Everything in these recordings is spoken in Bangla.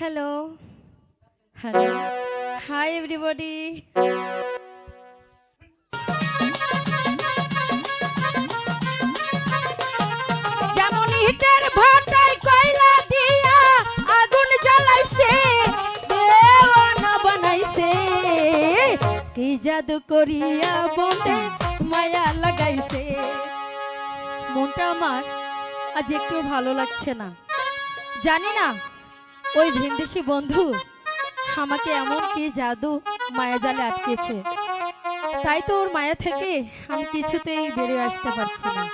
Hello. Hello. Hi, everybody. যেমন হিটের ভাটায় কয়লা দিয়া আগুন জ্বালাইছে দেওয়ানা জাদু করিয়া বন্ধে মায়া লাগাইছে মনটা আমার আজ একটু ভালো লাগছে না জানি না ওই ভিনদেশি বন্ধু, আমাকে এমন কি জাদু মায়া জালে আটকেছে? তাই তো ওর মায়া থেকে আমি কিছুতেই বেরিয়ে আসতে পারছি না।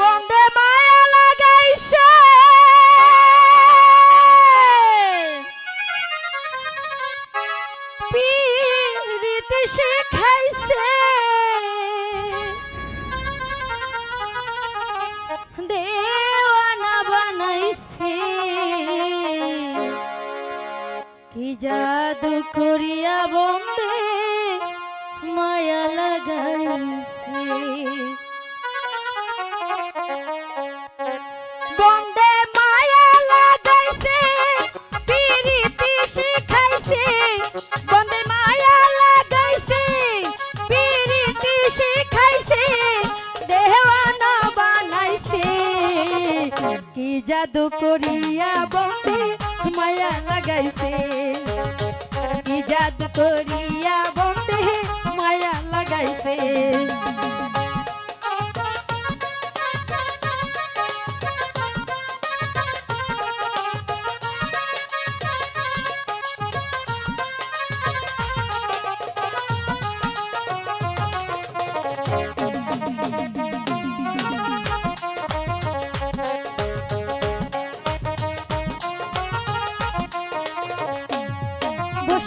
বন্ধে মায়া লাগাইছে! শিখাইছে! জাদু করিয়া বন্দে মায়া লাগাইছে। বন্দে মায়া লাগাইছে, পিরিতি শিখাইছে। বন্দে মায়া লাগাইছে, পিরিতি শিখাইছে, দেওয়ানা বানাইছে। কি জাদু করিয়া বন্দে মায়া লাগাইছে। করিয়া বন্দে মায়া লাগাইছে।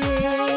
Yeah.